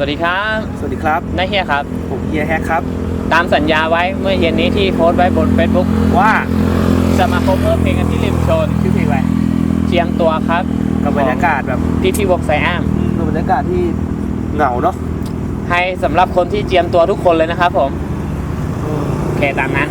สวัสดีครับ สวัสดีครับนายเฮียครับ ผมเฮียแฮกครับ ตามสัญญาไว้เมื่อเย็นนี้ที่โพสต์ไว้บน Facebook ว่าจะมา cover เพลงกันที่ริมชนชื่อเพลงอะไรเจียมตัวครับกับบรรยากาศแบบพี่พี่วกไซแอมกับบรรยากาศที่เหงาเนาะให้สำหรับคนที่เจียมตัวทุกคนเลยนะครับผมโอเคตามนั้น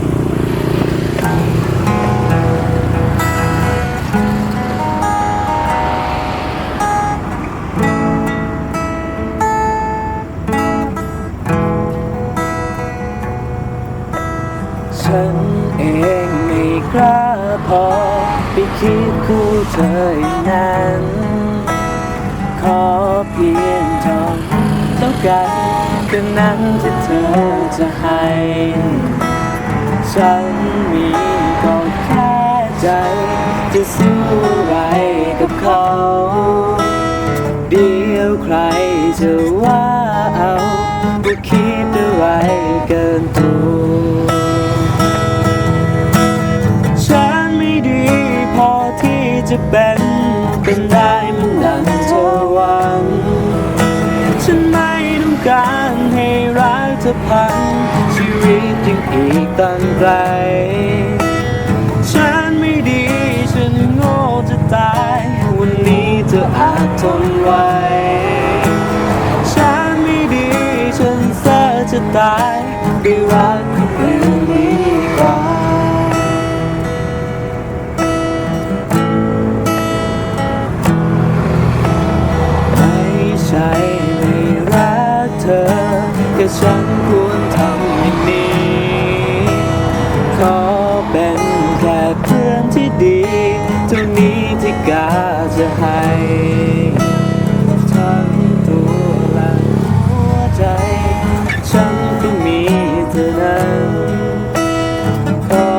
ฉันเองไม่กล้าพอ ไปคิดคู่เธออย่างนั้น ขอเพียงเท่าต้องการก็นั้นที่เธอจะให้ ฉันมีก็แค่ใจจะซื้ไรกับเขา เดียวใครจะว่าเอาก็คิดอะไรเกิน จะเป็นเป็นได้เหมันดังเธอหวัง ฉันไม่ต้องการให้รักเธอพังชีวิตยังอีกตั้งไกล ฉันไม่ดีฉันโง่จะตาย วันนี้เธออาจทนไหวฉันไม่ดีฉันเสียจะตายได้รัก ฉันควรทำอย่างนี้ ขอเป็นแค่เพื่อนที่ดีเท่านี้ที่กาจะให้ทั้งตัวและหัวใจ ฉันก็มีเธอนั้น ขอ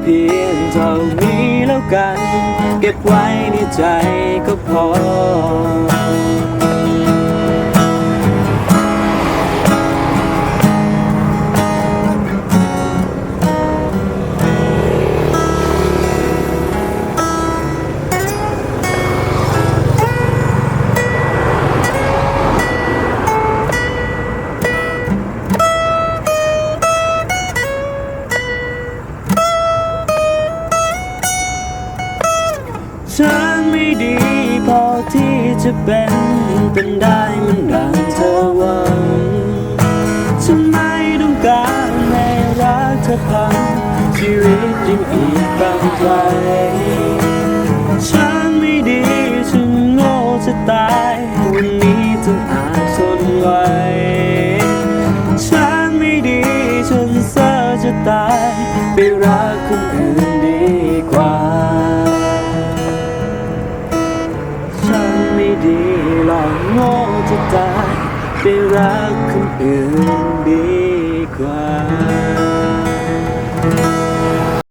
เพียงเท่านี้แล้วกัน เก็บไว้ในใจก็พอ ฉันไม่ดีพอที่จะเป็นเป็นได้มันดังเธอหวังฉันไม่ต้องการให้รักเธอพังชีวิตยังอีกบางไกลฉันไม่ดีฉันโง่จะตายวันนี้จึงอาจทนไหวฉันไม่ดีฉันเสียจะตายไปรักคนอื่น ไปรักคนอื่นดีกว่า